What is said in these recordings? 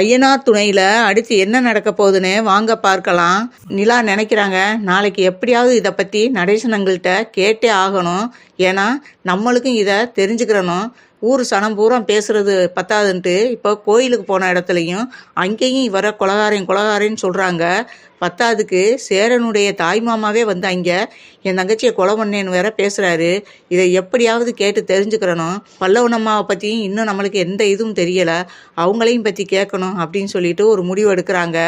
ஐயனார் துணையில் அடுத்து என்ன நடக்க போகுதுன்னு வாங்க பார்க்கலாம். நிலா நினைக்கிறாங்க. நாளைக்கு எப்படியாவது இதை பற்றி நடேசனங்கள்கிட்ட கேட்டே ஆகணும். ஏன்னா நம்மளுக்கும் இதை தெரிஞ்சுக்கிறணும். ஊர் சனம் பூரா பேசுறது பத்தாதுன்ட்டு இப்போ கோயிலுக்கு போன இடத்துலையும் அங்கேயும் இவரை கொலகாரன் கொலகாரன்னு சொல்கிறாங்க பத்தாதுக்கு சேரனுடைய தாய் மாமாவே வந்து அங்கே என் தங்கச்சியை கொலை பண்ணேன்னு வேற பேசுகிறாரு இதை எப்படியாவது கேட்டு தெரிஞ்சுக்கிறனும் பல்லவன் அம்மாவை பற்றியும் இன்னும் நம்மளுக்கு எந்த இதுவும் தெரியலை. அவங்களையும் பற்றி கேட்கணும் அப்படின்னு சொல்லிட்டு ஒரு முடிவு எடுக்கிறாங்க.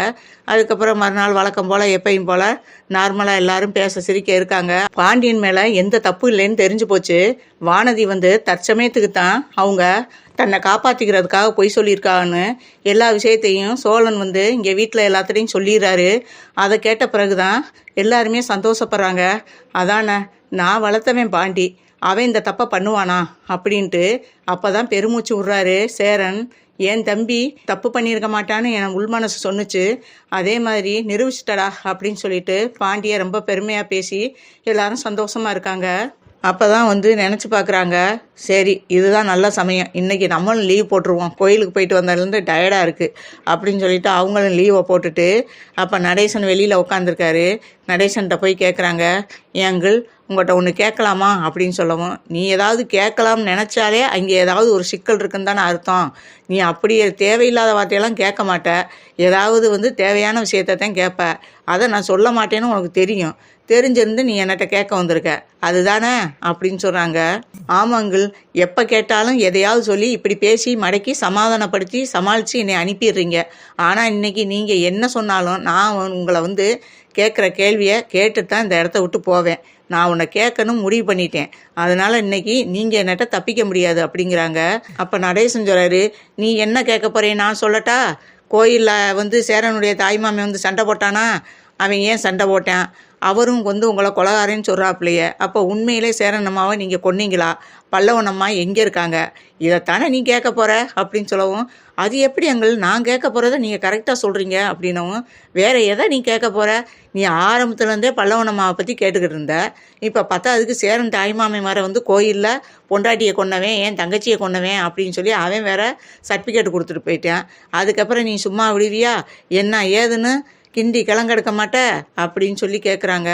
அதுக்கப்புறம் மறுநாள் வழக்கம் போல் எப்பையும் போல் நார்மலாக எல்லாரும் பேச சிரிக்க இருக்காங்க. பாண்டியன் மேலே எந்த தப்பு இல்லைன்னு தெரிஞ்சு போச்சு. வானதி வந்து தற்சமயத்துக்கு தான் அவங்க தன்னை காப்பாற்றிக்கிறதுக்காக பொய் சொல்லியிருக்கான்னு எல்லா விஷயத்தையும் சோழன் வந்து இங்கே வீட்டில் எல்லாத்துலேயும் சொல்லிடுறாரு. அதை கேட்ட பிறகு தான் எல்லாருமே சந்தோஷப்படுறாங்க. அதானே நான் வளர்த்தவன் பாண்டி அவன் இந்த தப்பை பண்ணுவானா அப்படின்ட்டு அப்போ தான் பெருமூச்சு விட்றாரு சேரன். என் தம்பி தப்பு பண்ணியிருக்க மாட்டான்னு என் உள்மனசு சொன்னுச்சு. அதே மாதிரி நிரூபிச்சிட்டடா அப்படின்னு சொல்லிட்டு பாண்டியை ரொம்ப பெருமையாக பேசி எல்லாரும் சந்தோஷமாக இருக்காங்க. அப்போ தான் வந்து நினச்சி பார்க்குறாங்க சரி இதுதான் நல்ல சமயம். இன்றைக்கி நம்மளும் லீவ் போட்டுருவோம். கோயிலுக்கு போயிட்டு வந்ததுலேருந்து டயர்டாக இருக்குது அப்படின்னு சொல்லிட்டு அவங்களும் லீவை போட்டுட்டு அப்போ நடேசன் வெளியில் உட்காந்துருக்காரு நடேசன்கிட்ட போய் கேட்குறாங்க ஏங்கள் உங்கள்கிட்ட ஒன்று கேட்கலாமா? அப்படின்னு சொல்லவும் நீ ஏதாவது கேட்கலாம்னு நினச்சாலே அங்கே ஏதாவது ஒரு சிக்கல் இருக்குன்னு தானே அர்த்தம். நீ அப்படியே தேவையில்லாத வார்த்தையெல்லாம் கேட்க மாட்ட. ஏதாவது வந்து தேவையான விஷயத்தை தான் கேட்ப. அதை நான் சொல்ல மாட்டேன்னு உனக்கு தெரியும். தெரிஞ்சிருந்து நீ என்னட்ட கேட்க வந்திருக்க. அதுதானே? அப்படின்னு சொல்கிறாங்க ஆமாங்கள் எப்போ கேட்டாலும் எதையாவது சொல்லி இப்படி பேசி மடக்கி சமாதானப்படுத்தி சமாளித்து என்னை அனுப்பிடுறீங்க. ஆனால் இன்னைக்கு நீங்கள் என்ன சொன்னாலும் நான் உங்களை வந்து கேட்குற கேள்வியை கேட்டு தான் இந்த இடத்த விட்டு போவேன். நான் உன்னை கேட்கணும் முடிவு பண்ணிட்டேன். அதனால் இன்னைக்கு நீங்கள் என்னட்ட தப்பிக்க முடியாது அப்படிங்கிறாங்க. அப்போ நடேசன் சொல்கிறாரு நீ என்ன கேட்க போறே நான் சொல்லட்டா? கோயிலில் வந்து சேரனுடைய தாய்மாமே வந்து சண்டை போட்டானா? அவன் ஏன் சண்டை போட்டான்? அவரும் வந்து உங்களை கொலகாரன்னு சொல்கிறாப்லையே அப்போ உண்மையிலே சேரன் அம்மாவை நீங்கள் கொன்னீங்களா? பல்லவனம்மா எங்கே இருக்காங்க? இதைத்தானே நீ கேட்க போகிற அப்படின்னு சொல்லவும் அது எப்படி எங்கள் நான் கேட்க போகிறத நீங்கள் கரெக்டாக சொல்கிறீங்க அப்படின்னவும் வேற எதை நீ கேட்க போகிற நீ ஆரம்பத்துலேருந்தே பல்லவனம்மாவை பற்றி கேட்டுக்கிட்டு இருந்த. இப்போ பத்தாவதுக்கு சேரன் தாய்மாமை மாரை வந்து கோயிலில் பொண்டாட்டியை கொண்டவன் என் தங்கச்சியை கொன்னவன் அப்படின்னு சொல்லி அவன் வேற சர்டிஃபிகேட் கொடுத்துட்டு போயிட்டான். அதுக்கப்புறம் நீ சும்மா விடுவியா? என்ன ஏதுன்னு கிண்டி கிளங்கெடுக்க மாட்ட அப்படின்னு சொல்லி கேட்குறாங்க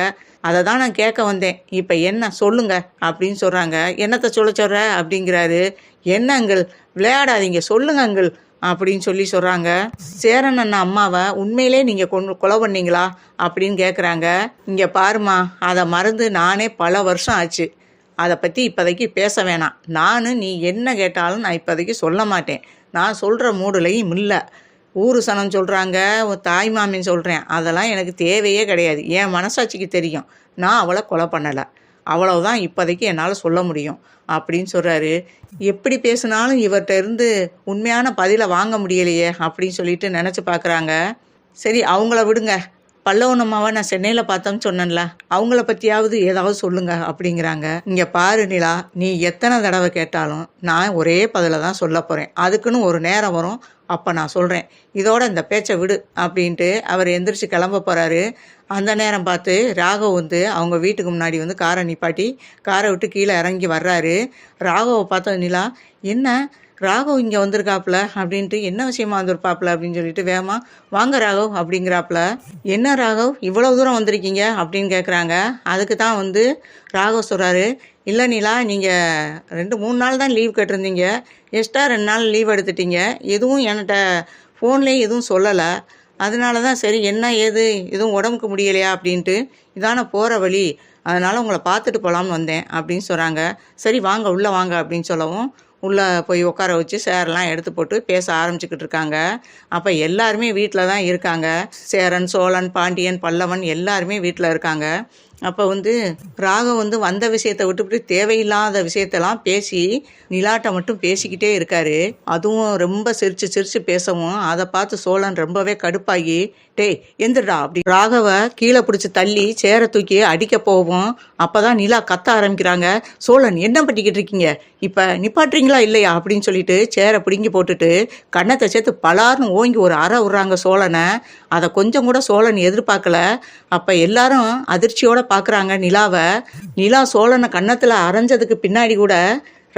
அதை தான் நான் கேட்க வந்தேன். இப்போ என்ன? சொல்லுங்க அப்படின்னு சொல்கிறாங்க என்னத்தை சொல்ல சொல்கிற அப்படிங்கிறாரு. என்ன அங்கிள்? விளையாடாதீங்க. சொல்லுங்க அங்கிள் அப்படின்னு சொல்லி சொல்கிறாங்க சேரன் அண்ணா அம்மாவை உண்மையிலே நீங்கள் கொண்டு கொலை பண்ணீங்களா? அப்படின்னு கேட்குறாங்க இங்கே பாருமா அதை மறந்து நானே பல வருஷம் ஆச்சு. அதை பற்றி இப்போதைக்கு பேச வேணாம். நான் நீ என்ன கேட்டாலும் நான் இப்போதைக்கு சொல்ல மாட்டேன். நான் சொல்கிற மூடுலையும் இல்லை. ஊர் சனம் சொல்கிறாங்க தாய் மாமின்னு சொல்கிறேன் அதெல்லாம் எனக்கு தேவையே கிடையாது. என் மனசாட்சிக்கு தெரியும். நான் அவளை கொலை பண்ணலை. அவ்வளவுதான் இப்போதைக்கு என்னால் சொல்ல முடியும். அப்படின்னு சொல்கிறாரு எப்படி பேசினாலும் இவர்கிட்ட இருந்து உண்மையான பதிலை வாங்க முடியலையே அப்படின்னு சொல்லிட்டு நினச்சி பார்க்குறாங்க. சரி அவங்கள விடுங்க. பல்லவனம்மாவை நான் சென்னையில் பார்த்தோம்னு சொன்னேன்ல. அவங்கள பற்றியாவது ஏதாவது சொல்லுங்க அப்படிங்கிறாங்க. இங்கே பாரு நிலா நீ எத்தனை தடவை கேட்டாலும் நான் ஒரே பதில தான் சொல்ல போகிறேன் அதுக்குன்னு ஒரு நேரம் வரும். அப்போ நான் சொல்கிறேன் இதோட இந்த பேச்சை விடு அப்படின்ட்டு அவர் எந்திரிச்சு கிளம்ப போகிறாரு அந்த நேரம் பார்த்து ராகவ் வந்து அவங்க வீட்டுக்கு முன்னாடி வந்து காரை நிப்பாட்டி காரை விட்டு கீழே இறங்கி வர்றாரு. ராகவை பார்த்த நிலா என்ன? ராகவ் இங்கே வந்திருக்காப்புல அப்படின்ட்டு என்ன விஷயமா வந்திருப்பாப்புல அப்படின்னு சொல்லிட்டு வேகமா வாங்க ராகவ் அப்படிங்கிறாப்புல என்ன ராகவ்? இவ்வளோ தூரம் வந்திருக்கீங்க? அப்படின்னு கேட்குறாங்க அதுக்கு தான் வந்து ராகவ் சொல்கிறாரு இல்லை நீலா நீங்கள் ரெண்டு மூணு நாள் தான் லீவ் கேட்டிருந்தீங்க. எக்ஸ்ட்ரா ரெண்டு நாள் லீவ் எடுத்துட்டீங்க. எதுவும் என்கிட்ட ஃபோன்லேயே எதுவும் சொல்லலை. அதனால தான் சரி என்ன ஏது? எதுவும் உடம்புக்கு முடியலையா? அப்படின்ட்டு இதான போகிற வழி. அதனால் உங்களை பார்த்துட்டு போகலான்னு வந்தேன் அப்படின்னு சொல்கிறாங்க சரி வாங்க உள்ளே வாங்க அப்படின்னு சொல்லவும் உள்ளே போய் உட்கார வச்சு சேரெல்லாம் எடுத்து போட்டு பேச ஆரம்பிச்சுக்கிட்டு இருக்காங்க. அப்போ எல்லாருமே வீட்டில் தான் இருக்காங்க. சேரன் சோழன் பாண்டியன் பல்லவன் எல்லாருமே வீட்டில் இருக்காங்க. அப்போ வந்து ராகம் வந்து வந்த விஷயத்தை விட்டுவிட்டு தேவையில்லாத விஷயத்தெல்லாம் பேசி நிலாட்ட மட்டும் பேசிக்கிட்டே இருக்காரு. அதுவும் ரொம்ப சிரிச்சு சிரிச்சு பேசவும் அதை பார்த்து சோழன் ரொம்பவே கடுப்பாகி டேய் எந்திரடா அப்படி. ராகவ கீழே பிடிச்சி தள்ளி சேர தூக்கி அடிக்க போவோம் அப்போதான் நிலா கத்த ஆரம்பிக்கிறாங்க. சோழன் என்ன பண்ணிக்கிட்டு இருக்கீங்க? இப்போ நிப்பாட்டுறீங்களா இல்லையா? அப்படின்னு சொல்லிட்டு சேரை பிடுங்கி போட்டுட்டு கண்ணத்தை சேர்த்து பலார்னு ஓங்கி ஒரு அறை விடுறாங்க சோழனை. அதை கொஞ்சம் கூட சோழன் எதிர்பார்க்கல. அப்போ எல்லாரும் அதிர்ச்சியோட பார்க்குறாங்க நிலாவை. நிலா சோழனை கன்னத்தில் அரைஞ்சதுக்கு பின்னாடி கூட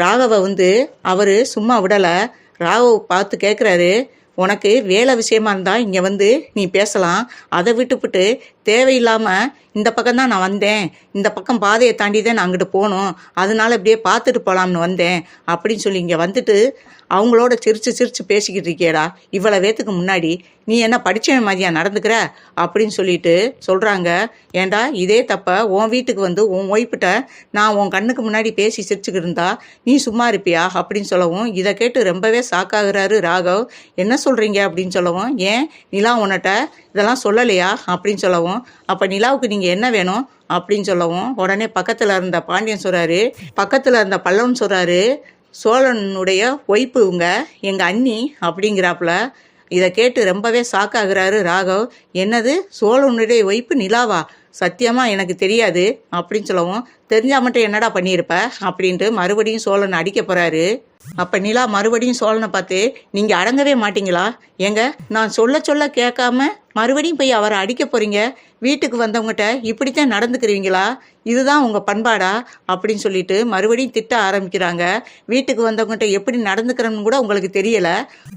ராகவை வந்து அவர் சும்மா விடலை. ராகவை பார்த்து கேட்குறாரு உனக்கு வேலை விஷயமா இருந்தால் இங்கே வந்து நீ பேசலாம். அதை விட்டுப்புட்டு தேவையில்லாமல் இந்த பக்கம் தான் நான் வந்தேன். இந்த பக்கம் பாதையை தாண்டி தான் நான் அங்கிட்டு போகணும் அதனால இப்படியே பார்த்துட்டு போகலாம்னு வந்தேன். அப்படின்னு சொல்லி இங்கே வந்துட்டு அவங்களோட சிரித்து சிரித்து பேசிக்கிட்டு இருக்கியேடா. இவ்வளோ வேத்துக்கு முன்னாடி நீ என்ன படித்தவன் மாதிரியா நடந்துக்கிற? அப்படின்னு சொல்லிட்டு சொல்கிறாங்க ஏண்டா இதே தப்ப உன் வீட்டுக்கு வந்து உன் ஒய்ஃபிட்ட நான் உன் கண்ணுக்கு முன்னாடி பேசி சிரிச்சுக்கிட்டு இருந்தா நீ சும்மா இருப்பியா? அப்படின்னு சொல்லவும் இதை கேட்டு ரொம்பவே ஷாக்காகிறாரு ராகவ். என்ன சொல்கிறீங்க அப்படின்னு சொல்லவும் ஏன் நிலா உன்னட்ட இதெல்லாம் சொல்லலையா? அப்படின்னு சொல்லவும் அப்போ நிலாவுக்கு நீங்கள் என்ன வேணும்? அப்படின்னு சொல்லவும் உடனே பக்கத்தில் இருந்த பாண்டியன் சொல்கிறாரு பக்கத்தில் இருந்த பல்லவன் சொல்கிறாரு சோழனுடைய ஒய்ப்பு இவங்க எங்கள் அண்ணி அப்படிங்கிறாப்புல. இதை கேட்டு ரொம்பவே சாக்காகிறாரு ராகவ். என்னது? சோழனுடைய ஒய்ப்பு நிலாவா? சத்தியமாக எனக்கு தெரியாது அப்படின்னு சொல்லவும் தெரிஞ்சால் மட்டும் என்னடா பண்ணியிருப்ப? அப்படின்ட்டு மறுபடியும் சோழன் அடிக்க போகிறாரு அப்ப நிலா மறுபடியும் சோழனை பார்த்து நீங்க அடங்கவே மாட்டீங்களா? ஏங்க நான் சொல்ல சொல்ல கேட்காம மறுபடியும் போய் அவரை அடிக்க போறீங்க? வீட்டுக்கு வந்தவங்ககிட்ட இப்படித்தான் நடந்துக்கிறீங்களா? இதுதான் உங்கள் பண்பாடா? அப்படின்னு சொல்லிட்டு மறுபடியும் திட்ட ஆரம்பிக்கிறாங்க. வீட்டுக்கு வந்தவங்ககிட்ட எப்படி நடந்துக்கிறோம்னு கூட உங்களுக்கு தெரியலை.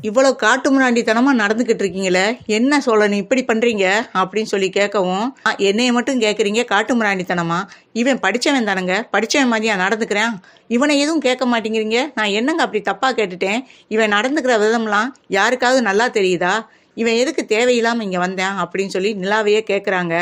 இவ்வளோ காட்டு முன்னாண்டித்தனமாக நடந்துக்கிட்டு இருக்கீங்களே என்ன சொல்லணும் இப்படி பண்ணுறீங்க அப்படின்னு சொல்லி கேட்கவும் என்னையை என்னைய மட்டும் கேட்குறீங்க காட்டு முன்னாடித்தனமா? இவன் படிச்சவன் தானங்க படித்தவன் மாதிரியா நடந்துக்கிறேன்? இவனை எதுவும் கேட்க மாட்டேங்கிறீங்க? நான் என்னங்க அப்படி தப்பாக கேட்டுட்டேன்? இவன் நடந்துக்கிற விதம்லாம் யாருக்காவது நல்லா தெரியுதா? இவன் எதுக்கு தேவையில்லாமல் இங்கே வந்தேன் அப்படின்னு சொல்லி நிலாவையே கேட்குறாங்க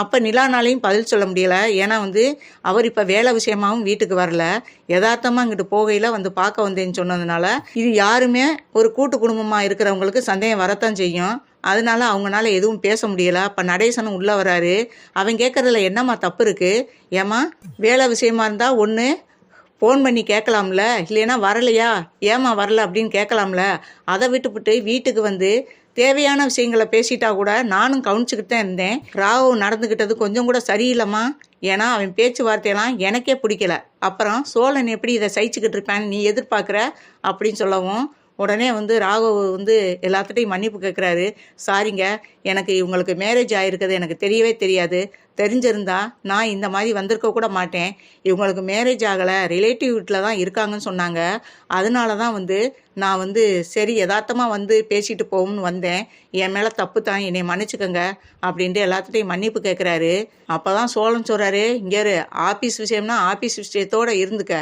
அப்போ நிலானாலையும் பதில் சொல்ல முடியலை. ஏன்னா வந்து அவர் இப்போ வேலை விஷயமாகவும் வீட்டுக்கு வரல. யதார்த்தமாக இங்கிட்டு போகையில் வந்து பார்க்க வந்தேன்னு சொன்னதுனால இது யாருமே ஒரு கூட்டு குடும்பமாக இருக்கிறவங்களுக்கு சந்தேகம் வரத்தான் செய்யும். அதனால அவங்கனால எதுவும் பேச முடியல. அப்போ நடேசனும் உள்ளே வராரு. அவன் கேட்கறதுல என்னம்மா தப்பு இருக்குது ஏமா வேலை விஷயமா இருந்தால் ஒன்று ஃபோன் பண்ணி கேட்கலாம்ல இல்லைன்னா வரலையா? ஏமா வரல அப்படின்னு கேட்கலாம்ல அதை விட்டுப்புட்டு வீட்டுக்கு வந்து தேவையான விஷயங்களை பேசிட்டா கூட நானும் கவனிச்சுக்கிட்டு தான் இருந்தேன். ராவு நடந்துக்கிட்டது கொஞ்சம் கூட சரியில்லைம்மா. ஏன்னா அவன் பேச்சுவார்த்தையெல்லாம் எனக்கே பிடிக்கல. அப்புறம் சோழன் எப்படி இதை சகிச்சுக்கிட்டு இருப்பான்னு நீ எதிர்பார்க்குற? அப்படின்னு சொல்லவும் உடனே வந்து ராகவ் வந்து எல்லாத்துட்டையும் மன்னிப்பு கேட்குறாரு சாரிங்க எனக்கு இவங்களுக்கு மேரேஜ் ஆகிருக்கிறது எனக்கு தெரியவே தெரியாது. தெரிஞ்சிருந்தா நான் இந்த மாதிரி வந்திருக்க கூட மாட்டேன். இவங்களுக்கு மேரேஜ் ஆகலை ரிலேட்டிவ் வீட்டில் தான் இருக்காங்கன்னு சொன்னாங்க. அதனால தான் வந்து நான் வந்து சரி யதார்த்தமாக வந்து பேசிட்டு போகும்னு வந்தேன். என் மேலே தப்பு தான் என்னை மன்னிச்சுக்கோங்க அப்படின்ட்டு எல்லாத்துட்டையும் மன்னிப்பு கேட்குறாரு அப்போ தான் சோழன் சொல்கிறாரு இங்கே ஆஃபீஸ் விஷயம்னா ஆஃபீஸ் விஷயத்தோடு இருந்துக்க.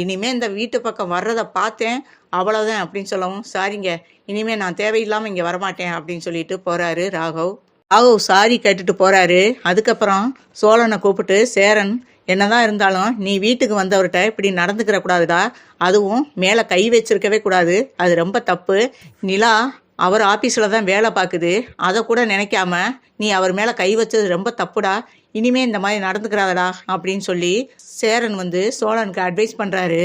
இனிமே இந்த வீட்டு பக்கம் வர்றதை பார்த்தேன் அவ்வளோதான் அப்படின்னு சொல்லவும் சாரிங்க இனிமே நான் தேவையில்லாமல் இங்கே வரமாட்டேன் அப்படின்னு சொல்லிட்டு போகிறாரு ராகவ். ராகவ் சாரி கேட்டுட்டு போறாரு. அதுக்கப்புறம் சோழனை கூப்பிட்டு சேரன் என்னதான் இருந்தாலும் நீ வீட்டுக்கு வந்தவர்கிட்ட இப்படி நடந்துக்கிற கூடாதுடா. அதுவும் மேலே கை வச்சிருக்கவே கூடாது. அது ரொம்ப தப்பு. நிலா அவர் ஆஃபீஸில் தான் வேலை பார்க்குது. அதை கூட நினைக்காம நீ அவர் மேலே கை வச்சது ரொம்ப தப்புடா. இனிமே இந்த மாதிரி நடந்துக்கிறாதடா அப்படின்னு சொல்லி சேரன் வந்து சோழனுக்கு அட்வைஸ் பண்ணுறாரு